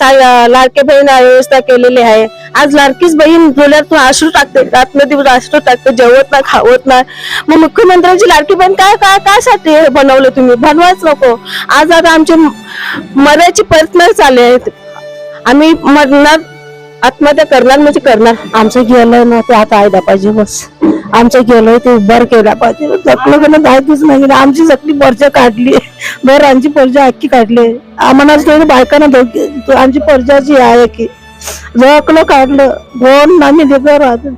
लाडके बहीण व्यवस्था केलेली आहे. आज लाडकीच बहीण डोळ्यातून अश्रू टाकते रात्रदिवस आश्रू अश्रू टाकते जेवत नाही खावत नाही. मग मुख्यमंत्र्यांची लाडकी बहीण काय काय काय साठी हे बनवलं तुम्ही? बनवायच नको. आज आता आमचे मरायची प्रयत्न चालले आहेत. आम्ही मरणार आत्महत्या करणार म्हणजे करणार. आमचं गेलंय ना ते आता आयला पाहिजे बस. आमचं गेलंय ते उभार केला पाहिजे. जपलं गेलं जायचंच नाही आमची जकली पर्जा काढली. घरांची पर्जा अख्खी काढली. आम्हाला सोडून बायकांना दोघी आमची पर्जाची आहे की जकलं काढलं. दोन आम्ही लेकर राहतो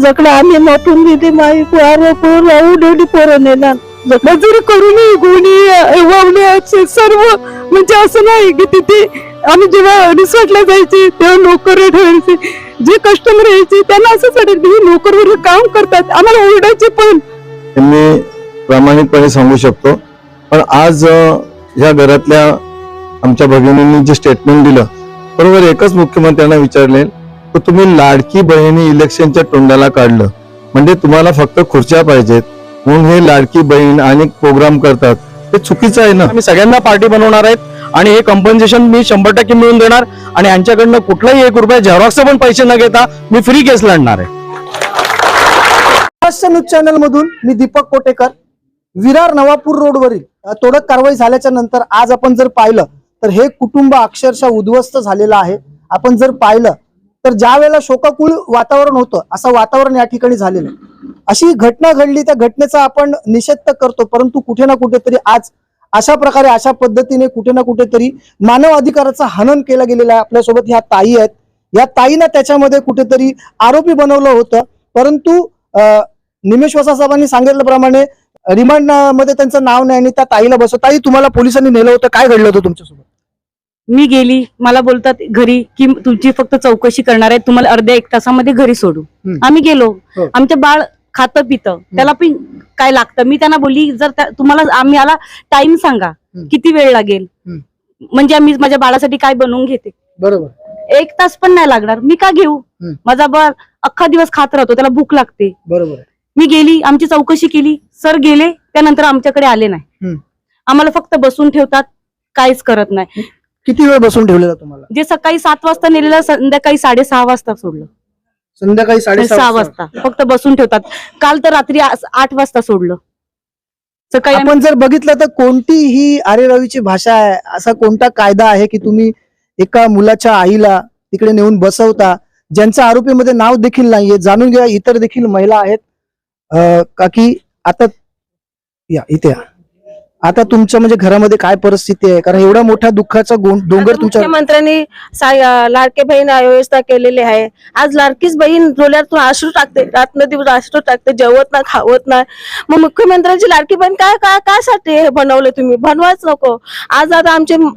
जकलं आम्ही नटून दिली माई पोर पोर राहू डेली पोरं नेणार. मजुरी करून गोणी सर्व म्हणजे असं नाही की तिथे आम्ही जेव्हा रिसॉर्टला जायचे तेव्हा नोकर ठेवायचे. जे कस्टमर यायचे त्यांना असंच वाटेल की हे नोकर वगैरे काम करतात आम्हाला ओरडायचे पण. मी प्रामाणिकपणे सांगू शकतो. पण आज ह्या घरातल्या आमच्या भगिनींनी जे स्टेटमेंट दिलं बरोबर एकच मुख्यमंत्र्यांना विचारले तर तुम्ही लाडकी बहिणी इलेक्शनच्या तोंडाला काढलं. म्हणजे तुम्हाला फक्त खुर्च्या पाहिजेत. म्हणून हे लाडकी बहीण अनेक प्रोग्राम करतात. ते चुकीचं आहे ना? आम्ही सगळ्यांना पार्टी बनवणार आहेत आणि हे कम्पन्सेशन मी शंभर टक्के मिळून देणार आणि यांच्याकडनं कुठलाही एक रुपया झेरॉक्सचे पण पैसे न घेता मी फ्री केस लढणार आहे. महाराष्ट्र न्यूज चॅनल मधून मी दीपक कोटेकर. विरार नवापूर रोडवरील तोडक कारवाई झाल्याच्यानंतर आज आपण जर पाहिलं तर हे कुटुंब अक्षरशः उद्ध्वस्त झालेलं आहे. आपण जर पाहिलं तर ज्या वेळेला शोकाकुळ वातावरण होतं असं वातावरण या ठिकाणी झालेलं आहे. अशी घटना घडली त्या घटनेचा आपण निषेध तर करतो परंतु कुठे ना कुठेतरी आज अशा प्रकारे अशा पद्धतीने कुठे ना कुठेतरी मानव अधिकाराचं हनन केलं गेलेलं आहे. आपल्यासोबत ह्या ताई आहेत. या ताईनं त्याच्यामध्ये कुठेतरी आरोपी बनवलं होतं. परंतु निमेश वसा साहेबांनी सांगितल्याप्रमाणे रिमांडमध्ये त्यांचं नाव नाही आणि त्या ताईला बसव ताई तुम्हाला पोलिसांनी नेलं होतं. काय घडलं होतं तुमच्यासोबत? मी गेली मला बोलतात घरी की तुमची फक्त चौकशी करणार आहे तुम्हाला अर्ध्या एक तासामध्ये घरी सोडू. आम्ही गेलो. हो. आमचं बाळ खातं पितं. त्याला पण काय लागतं? मी त्यांना बोलली जर तुम्हाला आम्ही आला टाइम सांगा. किती वेळ लागेल. म्हणजे आम्ही माझ्या बाळासाठी काय बनवून घेते? बरोबर. एक तास पण नाही लागणार. मी का घेऊ. माझा बाळ अख्खा दिवस खात राहतो त्याला भूक लागते. बरोबर. मी गेली आमची चौकशी केली. सर गेले त्यानंतर आमच्याकडे आले नाही. आम्हाला फक्त बसून ठेवतात काहीच करत नाही. किती वेळ बसून ठेवलेला तुम्हाला? जे सकाळी सात वाजता नेलेलं संध्याकाळी साडेसहा वाजता सोडलं. संध्याकाळी सहा साडेसहा वाजता. फक्त बसून ठेवतात. काल तर रात्री आ- आठ वाजता सोडलं. सकाळी आम्ही- आपण जर बघितलं तर कोणती ही आरे रवीची भाषा आहे असा कोणता कायदा आहे की तुम्ही एका मुलाच्या आईला तिकडे नेऊन बसवता ज्यांच्या आरोपीमध्ये नाव देखील नाहीये जाणून घ्या इतर देखील महिला आहेत. अं, का की आता या इथे या. आता तुमच्या म्हणजे घरामध्ये काय परिस्थिती आहे? कारण एवढा मोठा दुःखाचा गों- डोंगर आता तुमच्या मुख्यमंत्र्यांनी सा- लाडके बहीण व्यवस्था केलेली आहे. आज लाडकीच बहीण डोळ्यातून अश्रू टाकते. रात्र दिवस अश्रू टाकते. जेवत नाही खावत नाही. मग मुख्यमंत्र्यांची लाडकी बहीण काय काय काय साठी हे बनवलं तुम्ही? बनवायच नको. आज आता आमचे म-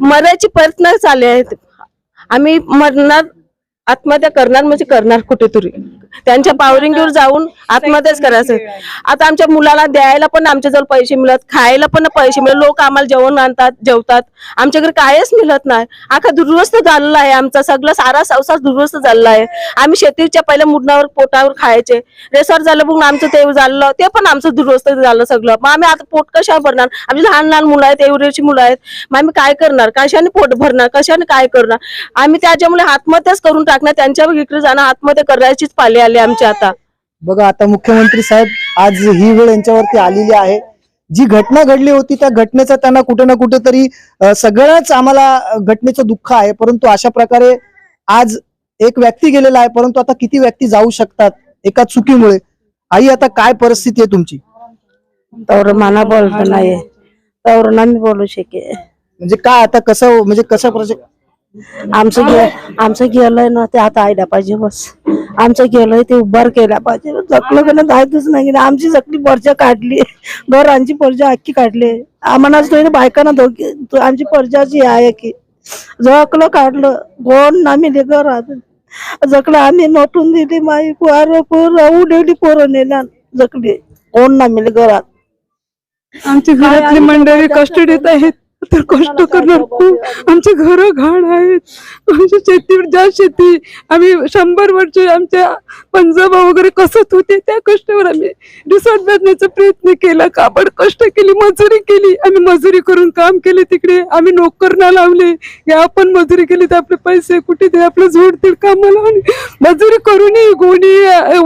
मरायची प्रयत्न चालले आहेत. आम्ही मरणार आत्महत्या करणार म्हणजे करणार कुठेतरी. त्यांच्या पावरिंगवर जाऊन आत्महत्याच करायचं. आता आमच्या मुलाला द्यायला पण आमच्याजवळ पैसे मिळत खायला पण पैसे मिळत. लोक आम्हाला जेवण आणतात जेवतात. आमच्याकडे कायच मिळत नाही. आखा दुर्वस्थ झालेला आहे आमचा. सगळं सारा संसार दुर्वस्थ झालेला आहे. आम्ही शेतीच्या पहिल्या मुडणावर पोटावर खायचे. रेसॉर्ट झालं बघून आमचं ते झालं. ते पण आमचं दुर्वस्थ झालं सगळं. मग आम्ही आता पोट कशा भरणार? आमची लहान लहान मुलं आहेत एवढीची मुलं आहेत. मग आम्ही काय करणार? कशाने पोट भरणार? कशाने काय करणार? आम्ही त्याच्यामुळे आत्महत्याच करून टाकणार. त्यांच्यावर इकडे जाणं आत्महत्या करायचीच पाली आली आमची आता. बघा आता मुख्यमंत्री साहेब आज ही वेळ यांच्यावरती आलेली आहे. जी घटना घडली होती त्या घटनेचा त्यांना कुठे ना कुठेतरी अ, सगळ्याच आम्हाला घटनेचं दुःख आहे. परंतु अशा प्रकारे आज एक व्यक्ती गेलेला आहे. परंतु आता किती व्यक्ती जाऊ शकतात एका चुकीमुळे? आई आता काय परिस्थिती आहे तुमची? तर मला बोलत नाही तर ना मी बोलू शके म्हणजे काय आता कसं म्हणजे कसं आमचं गे आमचं गेलंय ना ते आता आयला पाहिजे बस. आमचं गेलंय ते उभार केला पाहिजे. जपलं का जायचंच नाही. गेलं. आमची सगळी पर्जा काढली. घरांची पर्जा अख्खी काढली. आम्हाला सोडून बायकांना दोघी आमची पर्जाची आहे की जकलं काढलं. कोण आम्ही लेकर राहतो जकलं आम्ही नटून दिली माई. पोरं पोरं उडवली पोरं नेणार जकली कोण ना मिळेल घरात. आमची घरातली मंडळी कस्टडीत आहेत. तर कष्ट करणार खूप आमचे घर घाण आहेत. आमच्या शेतीवर ज्या शेती आम्ही शंभर वर्ष आमच्या पंजाबा वगैरे कसत होते त्या कष्टावर आम्ही रिसॉर्ट बांधण्याचा प्रयत्न केला. काबड कष्ट केली मजुरी केली. आम्ही मजुरी करून काम केले तिकडे. आम्ही नोकरना लावले. या आपण मजुरी केली तर आपले पैसे कुठे ते आपलं जोडतील कामाला. मजुरी करूनही गोणी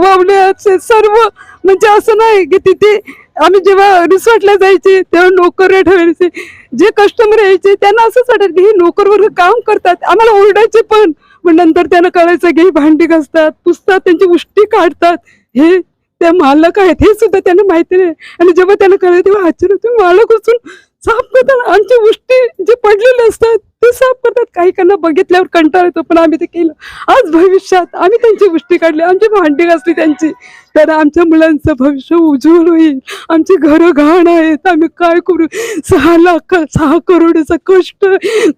वावले असे सर्व. म्हणजे असं नाही की तिथे आम्ही जेव्हा रिसॉर्टला जायचे तेव्हा नोकर ठेवायचे जे कस्टमर यायचे त्यांना असंच वाटायचं की हे नोकर वर्ग काम करतात आम्हाला ओरडायचे पण. मग नंतर त्यांना कळायचं की भांडी घासतात पुसतात त्यांची उष्टी काढतात. हे त्या मालक आहेत हे सुद्धा त्यांना माहिती नाही. आणि जेव्हा त्यांना कळलं तेव्हा आश्चर्य मालक असून साफ करतात आमची उष्टी जे पडलेले असतात ते साफ करतात काही काहींना बघितल्यावर कंटाळ येतो पण आम्ही ते केलं. आज भविष्यात आम्ही त्यांची गोष्टी काढली. आमची भांडी घासली त्यांची. तर आमच्या मुलांचं भविष्य उज्ज्वल होईल. आमची घरं घाण आहेत. आम्ही काय करू? सहा लाख सहा करोडचा कष्ट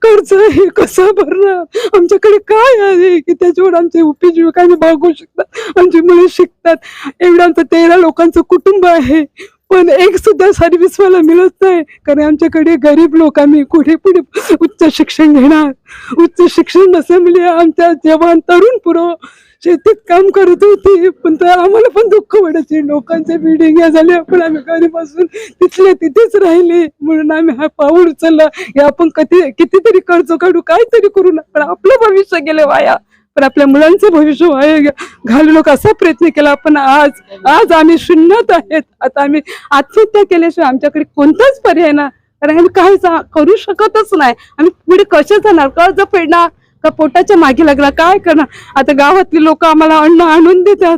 कर्ज हे कसं भरणार? आमच्याकडे काय आहे की त्याच्यावर आमचे उपजीविका आम्ही शकतात? आमची मुलं शिकतात. एवढं आमचं तेरा लोकांचं कुटुंब आहे. पण एक सुद्धा सर्व्हिस मला मिळत नाही. कारण आमच्याकडे गरीब लोक आम्ही कुठे पुढे उच्च शिक्षण घेणार. उच्च शिक्षण नसल्यामुळे म्हणजे आमच्या जवान तरुण पुरो शेतीत काम करत होते. पण तर आम्हाला पण दुःख वाटायचे. लोकांचे बिल्डिंग या झाल्या पण आम्ही गरीब असून तिथल्या तिथेच राहिले. म्हणून आम्ही हा पाऊल उचलला. हे आपण कधी कितीतरी कर्ज काढू काहीतरी करू ना. पण आपलं भविष्य गेलं वाया. पण आपल्या मुलांचं भविष्य घालू नका. असा प्रयत्न केला. पण आज आज आम्ही शून्यात आहेत. आता आम्ही आत्महत्या केल्याशिवाय आमच्याकडे कोणताच पर्याय ना कारण आम्ही काही जा- करू शकतच नाही. आम्ही पुढे कसे जाणार? कर्ज फेडणार? का पोटाच्या मागे लागला? काय करणार? आता गावातली लोक आम्हाला अन्न आणून देतात.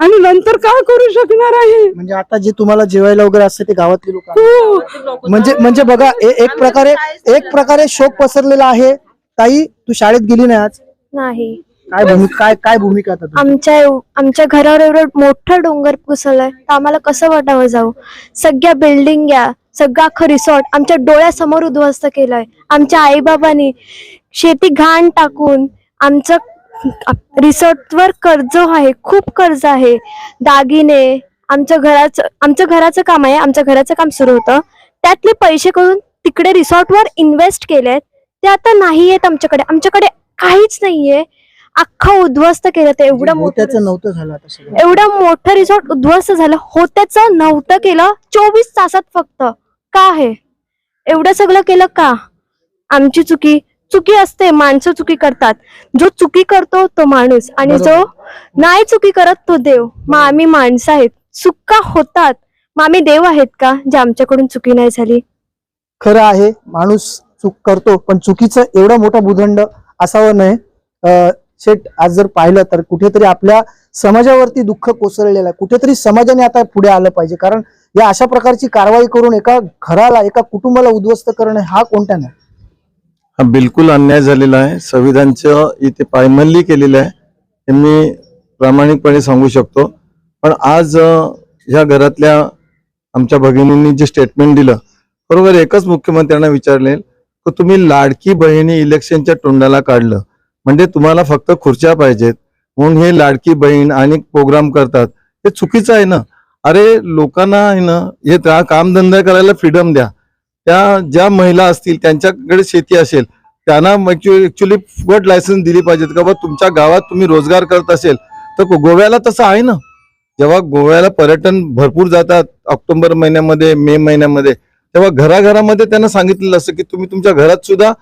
आणि नंतर काय करू शकणार आहे? म्हणजे आता जे तुम्हाला जेवायला वगैरे असते ते गावातले लोक हो. म्हणजे म्हणजे बघा एक प्रकारे एक प्रकारे शोक पसरलेला आहे. ताई तू शाळेत गेली नाही आज? नाही. काय भूमिका काय काय भूमिका आता? आमच्या एव- आमच्या घरावर एवढं मोठं डोंगर कोसळलाय तर आम्हाला कसं वाटावं जाऊ? सगळ्या बिल्डिंग या सगळं अख्खं रिसॉर्ट आमच्या डोळ्यासमोर उद्ध्वस्त केलंय. आमच्या आईबाबांनी शेती घाण टाकून आमचं रिसॉर्टवर कर्ज आहे खूप कर्ज आहे. दागिने आमच्या घराचं आमच्या घराचं काम आहे आमच्या घराचं काम सुरू होतं. त्यातले पैसे करून तिकडे रिसॉर्टवर इन्व्हेस्ट केलेत ते आता नाही आहेत आमच्याकडे. आमच्याकडे काहीच नाहीये. अख्खं उद्ध्वस्त केलं ते. एवढं मोठं होत्याचं नव्हतं झालं आता सगळं. एवढं मोठं रिसॉर्ट उद्ध्वस्त झालं. होत्याचं नव्हतं केलं. चोवीस तासात फक्त. का आहे एवढं सगळं केलं का? आमची चुकी. चुकी असते. माणसं चुकी करतात. जो चुकी करतो तो माणूस. आणि जो नाही चुकी करत तो देव. मग आम्ही माणसं आहेत. चुका होतात. मग आम्ही देव आहेत का? जे आमच्याकडून चुकी नाही झाली? खरं आहे. माणूस चूक करतो. पण चुकीचं एवढं मोठं भूदंड असावं नाही. शेट शेठ आज जर पाहिलं तर कुठेतरी आपल्या समाजावरती दुःख कोसळलेलं आहे. कुठेतरी समाजाने आता पुढे आलं पाहिजे. कारण या अशा प्रकारची कारवाई करून एका घराला एका कुटुंबाला उद्ध्वस्त करणं हा कोणत्या नाही? हा बिलकुल अन्याय झालेला आहे. संविधानचं इथे पायमल्ली केलेलं आहे. हे मी प्रामाणिकपणे सांगू शकतो. पण आज ह्या घरातल्या आमच्या भगिनींनी जे स्टेटमेंट दिलं बरोबर एकच मुख्यमंत्र्यांना विचारले की तुम्ही लाडकी बहिणी इलेक्शनच्या तोंडाला काढलं. म्हणजे तुम्हाला फक्त खुर्च्या पाहिजेत. म्हणून हे लाडकी बहीण आणि प्रोग्राम करतात. हे चुकीचं आहे ना? अरे लोकांना आहे ना हे त्या कामधंदा करायला फ्रीडम द्या. त्या ज्या महिला असतील त्यांच्याकडे शेती असेल त्यांना ऍक्च्युली फुकट लायसन्स दिली पाहिजेत का बा? तुमच्या गावात तुम्ही रोजगार करत असेल तर गोव्याला तसं आहे ना? जेव्हा गोव्याला पर्यटन भरपूर जातात ऑक्टोबर महिन्यामध्ये मे महिन्यामध्ये तेव्हा घराघरामध्ये त्यांना सांगितलेलं असतं की तुम्ही तुमच्या घरात सुद्धा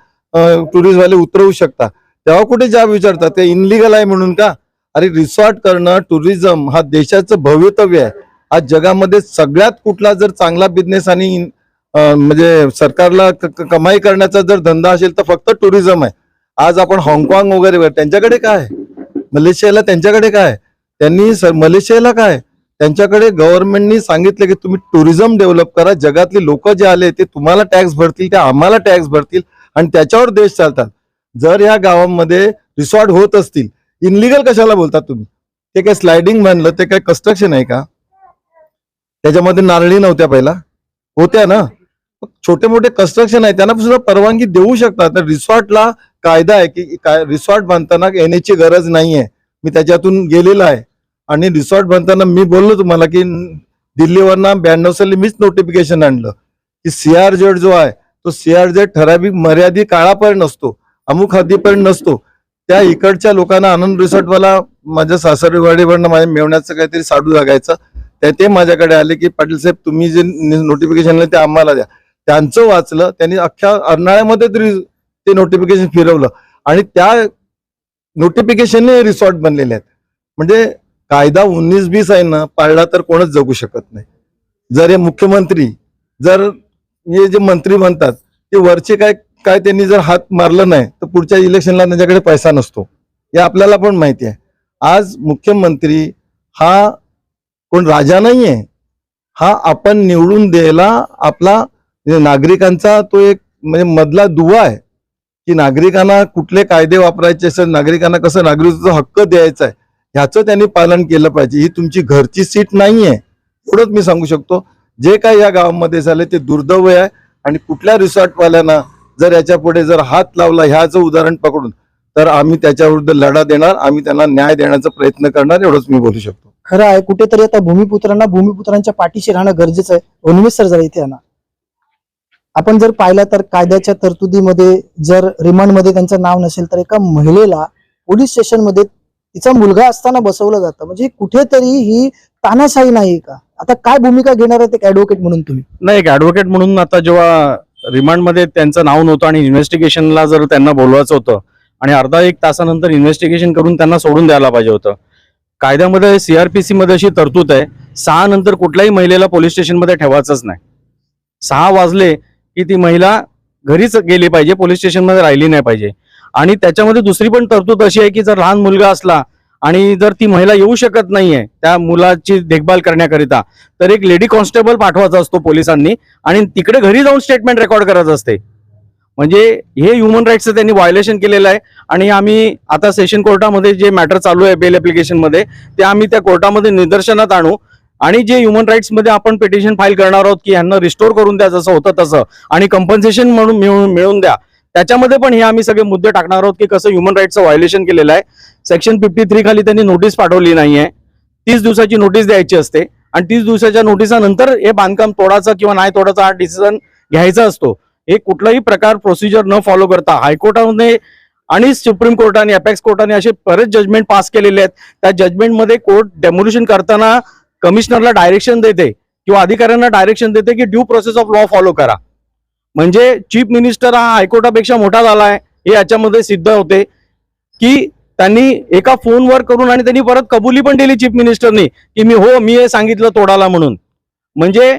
टुरिस्ट वाले उतरवू शकता. तेव्हा कुठे जाब विचारतात? ते इनलिगल आहे म्हणून का? अरे रिसॉर्ट करणं टुरिझम हा देशाचं भवितव्य आहे. आज जगामध्ये सगळ्यात कुठला जर चांगला बिझनेस आणि म्हणजे सरकारला कमाई करण्याचा जर धंदा असेल तर फक्त टुरिझम आहे. आज आपण हाँगकाँग वगैरे त्यांच्याकडे काय आहे? मलेशियाला त्यांच्याकडे काय त्यांनी सर मलेशियाला काय त्यांच्याकडे गव्हर्नमेंटनी सांगितलं की तुम्ही टुरिझम डेव्हलप करा. जगातले लोक जे आले ते तुम्हाला टॅक्स भरतील ते आम्हाला टॅक्स भरतील आणि त्याच्यावर देश चालतात. जर या गावांमध्ये रिसॉर्ट होत असतील इनलिगल कशाला बोलतात तुम्ही? ते काय स्लायडिंग बांधलं ते काय कन्स्ट्रक्शन आहे का? त्याच्यामध्ये नारळी नव्हत्या पहिला. होत्या ना? छोटे मोठे कन्स्ट्रक्शन आहे त्यांना सुद्धा परवानगी देऊ शकतात तर रिसॉर्टला कायदा आहे की काय रिसॉर्ट बांधताना येण्याची गरज नाहीये. मी त्याच्यातून गेलेला आहे. आणि रिसॉर्ट बांधताना मी बोललो तुम्हाला की दिल्लीवरनं ब्याण्णव साली मीच नोटिफिकेशन आणलं. की सीआर जेड जो आहे तो सीआरझेड ठराविक मर्यादित काळापर्यंत नसतो अमुक हद्दीपर्यंत नसतो. त्या इकडच्या लोकांना आनंद रिसॉर्टवाला माझ्या सासरवाडीवरनं माझ्या मेवण्याचं काहीतरी साडू लागायचं त्या ते माझ्याकडे आले की पाटील साहेब तुम्ही जे नोटिफिकेशन ते आम्हाला द्या. त्यांचं वाचलं त्यांनी अख्ख्या अर्नाळ्यामध्ये तरी ते नोटिफिकेशन फिरवलं. आणि त्या नोटिफिकेशनने रिसॉर्ट बनलेले आहेत. म्हणजे कायदा उन्नीस बीस आहे ना पाळला तर कोणच जगू शकत नाही. जर हे मुख्यमंत्री जर हे जे मंत्री म्हणतात ते वरचे काय काय त्यांनी जर हात मारलं नाही तर पुढच्या इलेक्शनला त्यांच्याकडे पैसा नसतो. हे आपल्याला पण माहिती आहे. आज मुख्यमंत्री हा कोण राजा नाहीये. हा आपण निवडून द्यायला आपला म्हणजे नागरिकांचा तो एक म्हणजे मधला दुवा आहे. की नागरिकांना कुठले कायदे वापरायचे असेल नागरिकांना कसं नागरिकत्वाचा हक्क द्यायचा आहे ह्याचं त्यांनी पालन केलं पाहिजे. ही तुमची घरची सीट नाहीये. एवढंच मी सांगू शकतो. जे काही या गावामध्ये झाले ते दुर्दैव आहे. आणि कुठल्या रिसॉर्टवाल्यांना जर याच्यापुढे जर हात लावला ह्याचं उदाहरण पकडून तर आम्ही त्याच्याविरुद्ध लढा देणार. आम्ही त्यांना न्याय देण्याचा प्रयत्न करणार एवढंच मी बोलू शकतो. खरं आहे कुठेतरी आता भूमिपुत्रांना भूमिपुत्रांच्या पाठीशी राहणं गरजेचं आहे. उन्मेष सर जरा इथे आणा आपण जर पाहिलं तर कायद्याच्या तरतुदीमध्ये जर रिमांडमध्ये त्यांचं नाव नसेल तर एका महिलेला पोलीस स्टेशनमध्ये तिचा मुलगा असताना बसवलं जातं. म्हणजे कुठेतरी ही तानाशाही नाही का? आता काय भूमिका घेणार आहेत एक ऍडव्होकेट म्हणून तुम्ही? नाही एक ऍडव्होकेट म्हणून आता जेव्हा रिमांडमध्ये त्यांचं नाव नव्हतं आणि इन्व्हेस्टिगेशनला जर त्यांना बोलवायचं होतं आणि अर्धा एक तासानंतर इन्व्हेस्टिगेशन करून त्यांना सोडून द्यायला पाहिजे होतं. कायद्यामध्ये सीआरपीसी मध्ये अशी तरतूद आहे सहा नंतर कुठल्याही महिलेला पोलीस स्टेशनमध्ये ठेवायचंच नाही. सहा वाजले की ती महिला घरीच गेली पाहिजे पोलीस स्टेशनमध्ये राहिली नाही पाहिजे. आणि त्याच्यामध्ये दुसरी पण तरतूद अशी आहे की जर लहान मुलगा असला आणि जर ती महिला येऊ शकत नाहीये त्या मुलाची देखभाल करण्याकरिता तर एक लेडी कॉन्स्टेबल पाठवायचा असतो पोलिसांनी आणि तिकडे घरी जाऊन स्टेटमेंट रेकॉर्ड करायचं असते. म्हणजे हे ह्युमन राईट्सचं त्यांनी व्हायोलेशन केलेलं आहे आणि आम्ही आता सेशन कोर्टामध्ये जे मॅटर चालू आहे बेल ऍप्लिकेशनमध्ये ते आम्ही त्या कोर्टामध्ये निदर्शनात आणू आणि जे ह्युमन राईट्समध्ये आपण पिटिशन फाईल करणार आहोत की यांना रिस्टोर करून द्या जसं होतं तसं आणि कंपन्सेशन म्हणून मिळून मिळून द्या त्याच्यामध्ये पण हे आम्ही सगळे मुद्दे टाकणार आहोत की कसं ह्युमन राईटचं व्हायोलेशन केलेलं आहे. सेक्शन फिफ्टी थ्री खाली त्यांनी नोटीस पाठवली नाहीये. तीस दिवसाची नोटीस द्यायची असते. आणि तीस दिवसाच्या नोटिसानंतर हे बांधकाम तोडाचं किंवा नाही तोडाचा हा डिसिजन घ्यायचा असतो. हे कुठलाही प्रकार प्रोसिजर न फॉलो करता हायकोर्टामध्ये आणि सुप्रीम कोर्टाने अपेक्स कोर्टाने असे बरेच जजमेंट पास केलेले आहेत. त्या जजमेंटमध्ये कोर्ट डेमोल्युशन करताना कमिशनरला डायरेक्शन देते किंवा अधिकाऱ्यांना डायरेक्शन देते की due process of law follow करा. म्हणजे चीफ मिनिस्टर हा हायकोर्टापेक्षा मोठा झाला आहे हे याच्यामध्ये सिद्ध होते की त्यांनी एका फोनवर करून आणि त्यांनी परत कबुली पण दिली चीफ मिनिस्टरनी की मी हो मी हे सांगितलं तोडाला म्हणून. म्हणजे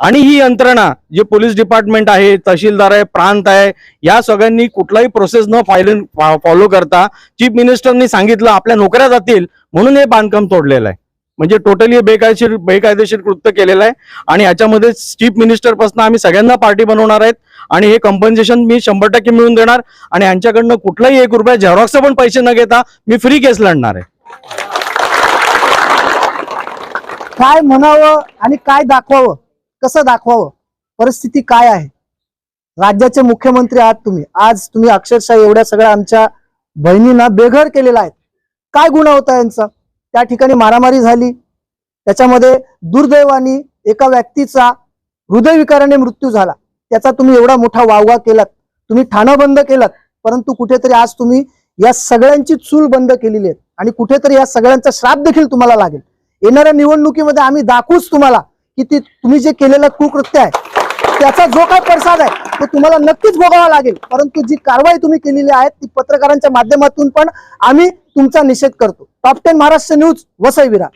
आणि ही यंत्रणा जे पोलीस डिपार्टमेंट आहे तहसीलदार आहे प्रांत आहे या सगळ्यांनी कुठलाही प्रोसेस न फाईल फॉलो करता चीफ मिनिस्टरनी सांगितलं आपल्या नोकऱ्या जातील म्हणून हे बांधकाम तोडलेलं आहे. म्हणजे टोटली बेकायदेशीर बेकायदेशीर कृत्य केलेलं आहे. आणि याच्यामध्ये चीफ मिनिस्टरपासून आम्ही सगळ्यांना पार्टी बनवणार आहेत. आणि हे कंपन्सेशन मी शंभर टक्के मिळून देणार. आणि यांच्याकडनं कुठलाही एक रुपया झेरॉक्सचे पण पैसे न घेता मी फ्री केस लढणार आहे. काय म्हणावं आणि काय दाखवावं? कसं दाखवावं? परिस्थिती काय आहे? राज्याचे मुख्यमंत्री आहात तुम्ही. आज तुम्ही अक्षरशः एवढ्या सगळ्या आमच्या बहिणींना बेघर केलेला आहे. काय गुन्हा होता यांचा? त्या ठिकाणी मारामारी झाली. त्याच्यामध्ये दुर्दैवानी एका व्यक्तीचा हृदयविकाराने मृत्यू झाला. त्याचा तुम्ही एवढा मोठा वावगा केलात. तुम्ही ठाणं बंद केलात. परंतु कुठेतरी आज तुम्ही या सगळ्यांची चूल बंद केलेली आहे आणि कुठेतरी या सगळ्यांचा श्राप देखील तुम्हाला लागेल. येणाऱ्या निवडणुकीमध्ये आम्ही दाखवूच तुम्हाला की ती तुम्ही जे केलेलं कुकृत्य आहे त्याचा जो काय प्रसाद आहे तो तुम्हाला नक्कीच भोगावा लागेल. परंतु जी कारवाई तुम्ही केलेली आहे ती पत्रकारांच्या माध्यमातून पण आम्ही तुमचा निषेध करतो. Top ten Maharashtra news Vasai Virar